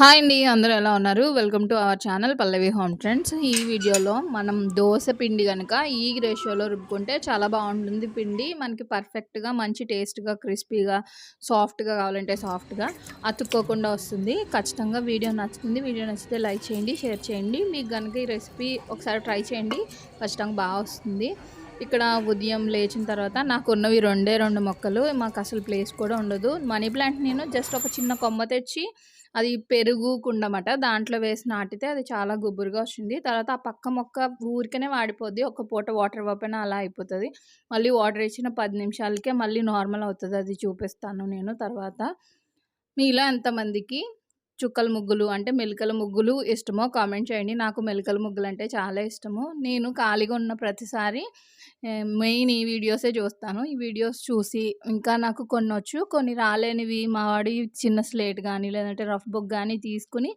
Hi అండి అందరూ ఎలా ఉన్నారు? Welcome to our channel Pallavi home trends. ఈ వీడియోలో మనం దోశ పిండి కనుక ఈ రేషియోలో రుబ్బుకుంటే చాలా బాగుంటుంది పిండి. మనకి పర్ఫెక్ట్గా మంచి టేస్ట్గా క్రిస్పీగా సాఫ్ట్గా కావాలంటే సాఫ్ట్గా అతుక్కోకుండా వస్తుంది. ఖచ్చితంగా వీడియో నచ్చుతుంది. వీడియో నచ్చితే లైక్ చేయండి షేర్ చేయండి. మీకు కనుక ఈ రెసిపీ ఒకసారి ట్రై చేయండి ఖచ్చితంగా బాగా వస్తుంది. ఇక్కడ ఉదయం లేచిన తర్వాత నాకు ఉన్నవి రెండే రెండు మొక్కలు. మాకు అసలు ప్లేస్ కూడా ఉండదు. మనీ ప్లాంట్ నేను జస్ట్ ఒక చిన్న కొమ్మ తెచ్చి అది పెరుగు కుండమట. దాంట్లో వేసి నాటితే అది చాలా గుబురుగా వచ్చింది తర్వాత ఆ పక్క మొక్క ఊరికనే వాడిపోద్ది. ఒక పూట వాటర్ ఇవ్వకపోయినా అలా అయిపోతుంది. మళ్ళీ వాటర్ ఇచ్చిన పది నిమిషాలకే మళ్ళీ నార్మల్ అవుతుంది. అది చూపిస్తాను నేను తర్వాత. మీలో ఎంతమందికి చుక్కల ముగ్గులు అంటే మెలికల ముగ్గులు ఇష్టమో కామెంట్ చేయండి. నాకు మెలికల ముగ్గులు అంటే చాలా ఇష్టము. నేను ఖాళీగా ఉన్న ప్రతిసారి మెయిన్ ఈ వీడియోసే చూస్తాను. ఈ వీడియోస్ చూసి ఇంకా నాకు కొన్ని వచ్చు కొన్ని రాలేనివి మా వాడి చిన్న స్లేట్ కానీ లేదంటే రఫ్ బుక్ కానీ తీసుకుని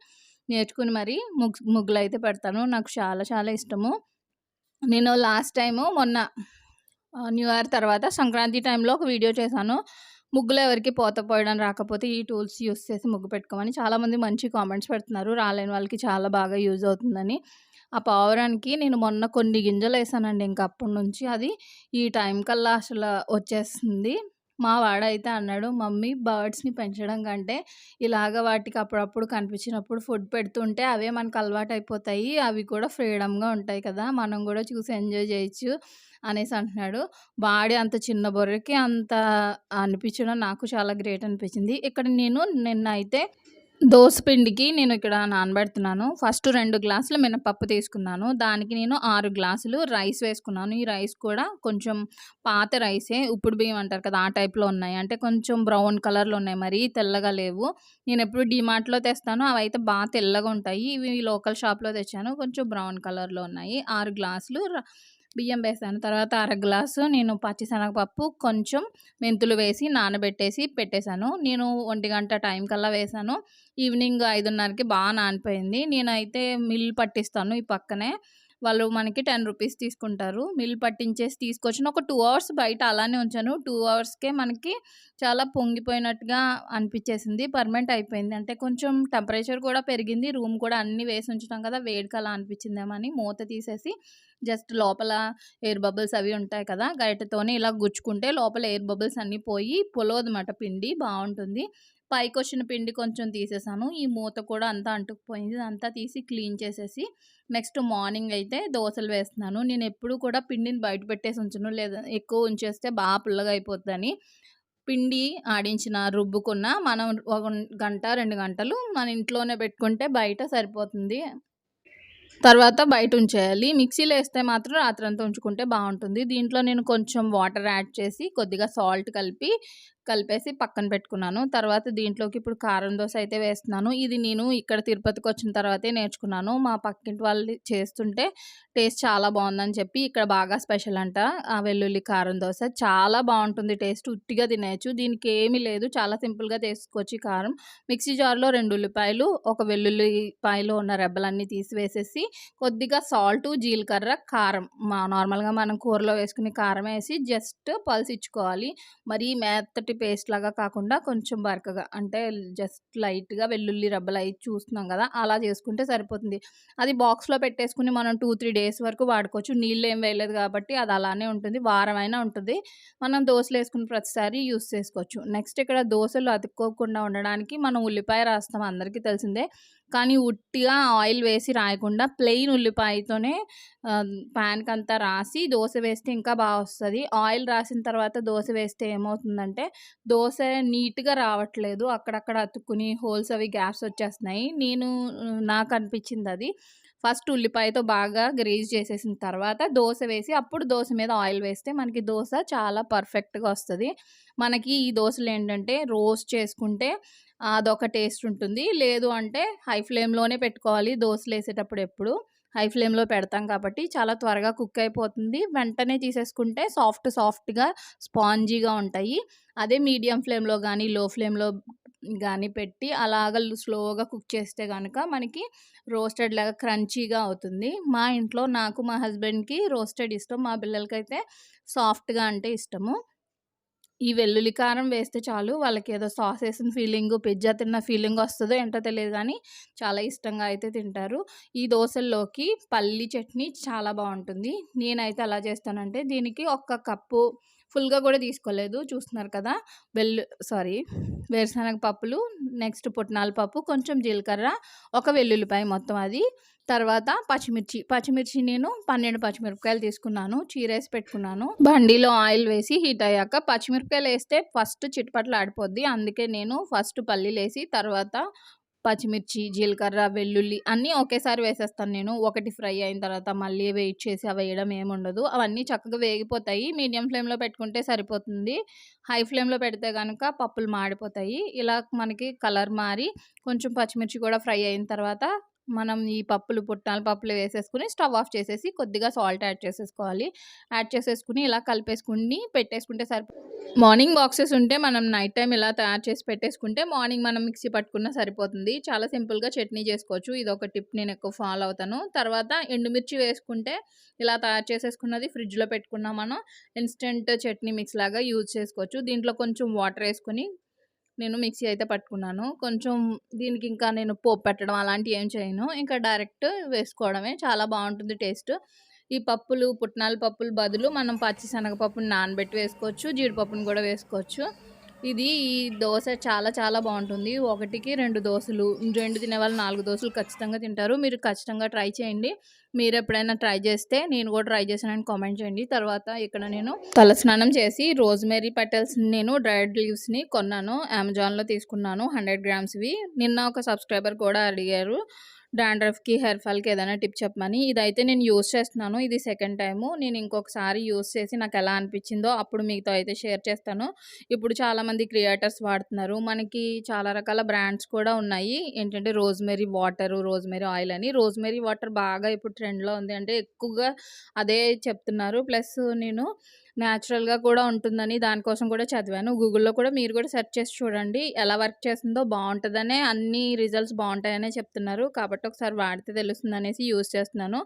నేర్చుకుని మరి ముగ్ ముగ్గులు అయితే పెడతాను. నాకు చాలా చాలా ఇష్టము. నేను లాస్ట్ టైము మొన్న న్యూ ఇయర్ తర్వాత సంక్రాంతి టైంలో ఒక వీడియో చేశాను. ముగ్గులు ఎవరికి పోత పోయడం రాకపోతే ఈ టూల్స్ యూస్ చేసి ముగ్గు పెట్టుకోమని చాలామంది మంచి కామెంట్స్ పెడుతున్నారు. రాలేని వాళ్ళకి చాలా బాగా యూజ్ అవుతుందని. ఆ పావురానికి నేను మొన్న కొన్ని గింజలు వేసానండి ఇంకా అప్పటి నుంచి. అది ఈ టైం కల్లా అసలు వచ్చేస్తుంది. మా వాడైతే అన్నాడు మమ్మీ బర్డ్స్ని పెంచడం కంటే ఇలాగ వాటికి అప్పుడప్పుడు కనిపించినప్పుడు ఫుడ్ పెడుతుంటే అవే మనకు అలవాటు అయిపోతాయి అవి కూడా ఫ్రీడమ్గా ఉంటాయి కదా మనం కూడా చూసి ఎంజాయ్ చేయొచ్చు. అనేసి అంటున్నాడు. బాడీ అంత చిన్న బొర్రకి అంత అనిపించడం నాకు చాలా గ్రేట్ అనిపించింది. ఇక్కడ నేను నిన్న అయితే పిండికి నేను ఇక్కడ నానబెడుతున్నాను. ఫస్ట్ రెండు గ్లాసులు మినపప్పు తీసుకున్నాను. దానికి నేను ఆరు గ్లాసులు రైస్ వేసుకున్నాను. ఈ రైస్ కూడా కొంచెం పాత రైసే. ఉప్పుడు బియ్యం అంటారు కదా ఆ టైప్లో ఉన్నాయి. అంటే కొంచెం బ్రౌన్ కలర్లో ఉన్నాయి. మరి తెల్లగా లేవు. నేను ఎప్పుడు డిమార్ట్లో తెస్తాను అవి అయితే బాగా తెల్లగా ఉంటాయి. ఇవి లోకల్ షాప్లో తెచ్చాను. కొంచెం బ్రౌన్ కలర్లో ఉన్నాయి. ఆరు గ్లాసులు బియ్యం వేసాను. తర్వాత అర గ్లాసు నేను పచ్చిశనగపప్పు కొంచెం మెంతులు వేసి నానబెట్టేసి పెట్టేశాను. నేను ఒంటి గంట టైం కల్లా వేసాను. ఈవినింగ్ ఐదున్నరకి బాగా నానిపోయింది. నేనైతే మిల్ పట్టిస్తాను ఈ పక్కనే. వాళ్ళు మనకి టెన్ రూపీస్ తీసుకుంటారు. మిల్ పట్టించేసి తీసుకొచ్చిన ఒక టూ అవర్స్ బయట అలానే ఉంచాను. టూ అవర్స్కే మనకి చాలా పొంగిపోయినట్టుగా అనిపించేసింది. పర్మనెంట్ అయిపోయింది. అంటే కొంచెం టెంపరేచర్ కూడా పెరిగింది. రూమ్ కూడా అన్నీ వేసి ఉంచడం కదా వేడికి అలా అనిపించిందేమని మూత తీసేసి జస్ట్ లోపల ఎయిర్ బబుల్స్ అవి ఉంటాయి కదా గరిటతోనే ఇలా గుచ్చుకుంటే లోపల ఎయిర్ బబుల్స్ అన్నీ పోయి పొలవదన్నమాట. పిండి బాగుంటుంది. పైకి వచ్చిన పిండి కొంచెం తీసేసాను. ఈ మూత కూడా అంతా అంటుకుపోయింది. అంతా తీసి క్లీన్ చేసేసి నెక్స్ట్ మార్నింగ్ అయితే దోశలు వేస్తున్నాను. నేను ఎప్పుడు కూడా పిండిని బయట పెట్టేసి ఉంచను. లేదా ఎక్కువ ఉంచేస్తే బాగా పుల్లగా అయిపోద్దని. పిండి ఆడించిన రుబ్బుకున్న మనం ఒక గంట రెండు గంటలు మన ఇంట్లోనే పెట్టుకుంటే బయట సరిపోతుంది. తర్వాత బయట ఉంచేయాలి. మిక్సీలో వేస్తే మాత్రం రాత్రంతా ఉంచుకుంటే బాగుంటుంది. దీంట్లో నేను కొంచెం వాటర్ యాడ్ చేసి కొద్దిగా సాల్ట్ కలిపి కలిపేసి పక్కన పెట్టుకున్నాను. తర్వాత దీంట్లోకి ఇప్పుడు కారం దోశ అయితే వేస్తున్నాను. ఇది నేను ఇక్కడ తిరుపతికి వచ్చిన తర్వాతే నేర్చుకున్నాను. మా పక్కింటి వాళ్ళు చేస్తుంటే టేస్ట్ చాలా బాగుందని చెప్పి ఇక్కడ బాగా స్పెషల్ అంట. ఆ వెల్లుల్లి కారం దోశ చాలా బాగుంటుంది టేస్ట్. ఉట్టిగా తినేయచ్చు. దీనికి ఏమీ లేదు. చాలా సింపుల్గా చేసుకోవచ్చు కారం. మిక్సీ జార్లో రెండు ఉల్లిపాయలు ఒక వెల్లుల్లిపాయలు ఉన్న రెబ్బలన్నీ తీసివేసేసి కొద్దిగా సాల్ట్ జీలకర్ర కారం. మా నార్మల్గా మనం కూరలో వేసుకుని కారం వేసి జస్ట్ పల్స్ ఇచ్చుకోవాలి. మరీ మెత్తటి మెత్తటి పేస్ట్ లాగా కాకుండా కొంచెం బరకగా అంటే జస్ట్ లైట్గా వెల్లుల్లి రబ్బలు అయి చూస్తున్నాం కదా అలా చేసుకుంటే సరిపోతుంది. అది బాక్స్లో పెట్టేసుకుని మనం టూ త్రీ డేస్ వరకు వాడుకోవచ్చు. నీళ్ళు ఏం వేయలేదు కాబట్టి అది అలానే ఉంటుంది. వారమైనా ఉంటుంది. మనం దోశలు వేసుకుని ప్రతిసారి యూస్ చేసుకోవచ్చు. నెక్స్ట్ ఇక్కడ దోశలు అతుక్కోకుండా ఉండడానికి మనం ఉల్లిపాయ రాస్తాం అందరికీ తెలిసిందే. కానీ ఉట్టిగా ఆయిల్ వేసి రాయకుండా ప్లెయిన్ ఉల్లిపాయతోనే ప్యాన్కి అంతా రాసి దోశ వేస్తే ఇంకా బాగా వస్తుంది. ఆయిల్ రాసిన తర్వాత దోశ వేస్తే ఏమవుతుందంటే దోశ నీట్గా రావట్లేదు. అక్కడక్కడ అతుక్కుని హోల్స్ అవి గ్యాప్స్ వచ్చేస్తున్నాయి. నేను నాకు అనిపించింది అది. ఫస్ట్ ఉల్లిపాయతో బాగా గ్రేజ్ చేసేసిన తర్వాత దోశ వేసి అప్పుడు దోశ మీద ఆయిల్ వేస్తే మనకి దోశ చాలా పర్ఫెక్ట్గా వస్తుంది. మనకి ఈ దోశలు ఏంటంటే రోస్ట్ చేసుకుంటే అదొక టేస్ట్ ఉంటుంది. లేదు అంటే హై ఫ్లేమ్లోనే పెట్టుకోవాలి. దోశలు వేసేటప్పుడు ఎప్పుడు. హై ఫ్లేమ్లో పెడతాం కాబట్టి చాలా త్వరగా కుక్ అయిపోతుంది. వెంటనే తీసేసుకుంటే సాఫ్ట్ సాఫ్ట్గా స్పాంజీగా ఉంటాయి. అదే మీడియం ఫ్లేమ్లో కానీ లో ఫ్లేమ్లో కానీ పెట్టి అలాగ స్లోగా కుక్ చేస్తే కనుక మనకి రోస్టెడ్ లాగా క్రంచీగా అవుతుంది. మా ఇంట్లో నాకు మా హస్బెండ్కి రోస్టెడ్ ఇష్టం. మా పిల్లలకైతే సాఫ్ట్గా అంటే ఇష్టము. ఈ వెల్లుల్లి కారం వేస్తే చాలు. వాళ్ళకి ఏదో సాస్ వేసిన ఫీలింగ్ పిజ్జా తిన్న ఫీలింగ్ వస్తుందో ఏంటో తెలియదు కానీ చాలా ఇష్టంగా అయితే తింటారు. ఈ దోశల్లోకి పల్లి చట్నీ చాలా బాగుంటుంది. నేనైతే అలా చేస్తానంటే దీనికి ఒక్క కప్పు ఫుల్గా కూడా తీసుకోలేదు. చూస్తున్నారు కదా వెల్లు సారీ వేరుశనగ పప్పులు నెక్స్ట్ పుట్నాల పప్పు కొంచెం జీలకర్ర ఒక వెల్లుల్లిపాయ మొత్తం అది. తర్వాత పచ్చిమిర్చి. పచ్చిమిర్చి నేను పన్నెండు పచ్చిమిరపకాయలు తీసుకున్నాను. చీరేసి పెట్టుకున్నాను. బండిలో ఆయిల్ వేసి హీట్ అయ్యాక పచ్చిమిరపకాయలు వేస్తే ఫస్ట్ చిట్పట్లు ఆడిపోద్ది. అందుకే నేను ఫస్ట్ పల్లీలు వేసి తర్వాత పచ్చిమిర్చి జీలకర్ర వెల్లుల్లి అన్నీ ఒకేసారి వేసేస్తాను నేను. ఒకటి ఫ్రై అయిన తర్వాత మళ్ళీ వెయిట్ చేసి అవి వేయడం ఏముండదు అవన్నీ చక్కగా వేగిపోతాయి. మీడియం ఫ్లేమ్లో పెట్టుకుంటే సరిపోతుంది. హై ఫ్లేమ్లో పెడితే కనుక పప్పులు మాడిపోతాయి. ఇలా మనకి కలర్ మారి కొంచెం పచ్చిమిర్చి కూడా ఫ్రై అయిన తర్వాత మనం ఈ పప్పులు పుట్నాల పప్పులు వేసేసుకుని స్టవ్ ఆఫ్ చేసేసి కొద్దిగా సాల్ట్ యాడ్ చేసేసుకోవాలి. యాడ్ చేసేసుకుని ఇలా కలిపేసుకుని పెట్టేసుకుంటే సరిపో మార్నింగ్ బాక్సెస్ ఉంటే మనం నైట్ టైం ఇలా తయారు చేసి పెట్టేసుకుంటే మార్నింగ్ మనం మిక్సీ పట్టుకున్నా సరిపోతుంది. చాలా సింపుల్గా చట్నీ చేసుకోవచ్చు. ఇది ఒక టిప్ నేను ఎక్కువ ఫాలో అవుతాను. తర్వాత ఎండుమిర్చి వేసుకుంటే ఇలా తయారు చేసేసుకున్నది ఫ్రిడ్జ్లో పెట్టుకున్నా మనం ఇన్స్టెంట్ చట్నీ మిక్స్ లాగా యూజ్ చేసుకోవచ్చు. దీంట్లో కొంచెం వాటర్ వేసుకుని నేను మిక్సీ అయితే పట్టుకున్నాను. కొంచెం దీనికి ఇంకా నేను పోపు పెట్టడం అలాంటివి ఏం చేయను. ఇంకా డైరెక్ట్ వేసుకోవడమే. చాలా బాగుంటుంది టేస్ట్. ఈ పప్పులు పుట్నాల పప్పులు బదులు మనం పచ్చి శనగపప్పుని నానబెట్టి వేసుకోవచ్చు. జీడిపప్పుని కూడా వేసుకోవచ్చు. ఇది ఈ దోశ చాలా చాలా బాగుంటుంది. ఒకటికి రెండు దోశలు రెండు తినేవాళ్ళు నాలుగు దోశలు ఖచ్చితంగా తింటారు. మీరు ఖచ్చితంగా ట్రై చేయండి. మీరు ఎప్పుడైనా ట్రై చేస్తే నేను కూడా ట్రై చేశానని కామెంట్ చేయండి. తర్వాత ఇక్కడ నేను తలస్నానం చేసి రోజ్మేరీ పెటల్స్ నేను డ్రైడ్ లీవ్స్ని కొన్నాను. అమెజాన్లో తీసుకున్నాను. హండ్రెడ్ గ్రామ్స్వి. నిన్న ఒక సబ్స్క్రైబర్ కూడా అడిగారు. డాండ్రఫ్కి హెయిర్ ఫాల్కి ఏదైనా టిప్ చెప్పమని. ఇదైతే నేను యూస్ చేస్తున్నాను. ఇది సెకండ్ టైము. నేను ఇంకొకసారి యూస్ చేసి నాకు ఎలా అనిపించిందో అప్పుడు మీతో అయితే షేర్ చేస్తాను. ఇప్పుడు చాలామంది క్రియేటర్స్ వాడుతున్నారు. మనకి చాలా రకాల బ్రాండ్స్ కూడా ఉన్నాయి. ఏంటంటే రోజ్మెరీ వాటర్ రోజ్మెరీ ఆయిల్ అని. రోజ్మెరీ వాటర్ బాగా ఇప్పుడు ట్రెండ్లో ఉంది అంటే ఎక్కువగా అదే చెప్తున్నారు. ప్లస్ నేను న్యాచురల్గా కూడా ఉంటుందని దానికోసం కూడా చదివాను. గూగుల్లో కూడా మీరు కూడా సెర్చ్ చేసి చూడండి. ఎలా వర్క్ చేస్తుందో బాగుంటుందనే అన్ని రిజల్ట్స్ బాగుంటాయనే చెప్తున్నారు. కాబట్టి ఒకసారి వాడితే తెలుస్తుంది అనేసి యూస్ చేస్తున్నాను.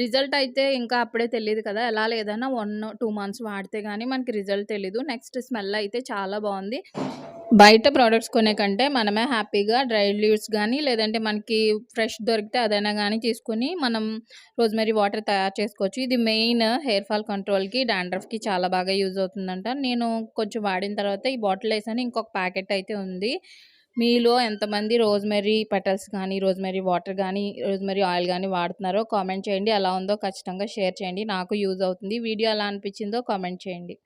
రిజల్ట్ అయితే ఇంకా అప్పుడే తెలియదు కదా ఎలా లేదన్నా వన్ టూ మంత్స్ వాడితే కానీ మనకి రిజల్ట్ తెలీదు. నెక్స్ట్ స్మెల్ అయితే చాలా బాగుంది. బయట ప్రోడక్ట్స్ కొనే కంటే మనమే హ్యాపీగా డ్రై లీవ్స్ కానీ లేదంటే మనకి ఫ్రెష్ దొరికితే అదైనా కానీ తీసుకొని మనం రోజ్మెరీ వాటర్ తయారు చేసుకోవచ్చు. ఇది మెయిన్ హెయిర్ ఫాల్ కంట్రోల్కి డాండ్రఫ్కి చాలా బాగా యూజ్ అవుతుందంట. నేను కొంచెం వాడిన తర్వాత ఈ బాటిల్ వేసాను. ఇంకొక ప్యాకెట్ అయితే ఉంది. మీలో ఎంతమంది రోజ్మెరీ పెటల్స్ కానీ రోజ్మెరీ వాటర్ కానీ రోజ్మెరీ ఆయిల్ కానీ వాడుతున్నారో కామెంట్ చేయండి. ఎలా ఉందో ఖచ్చితంగా షేర్ చేయండి. నాకు యూజ్ అవుతుంది. వీడియో ఎలా అనిపించిందో కామెంట్ చేయండి.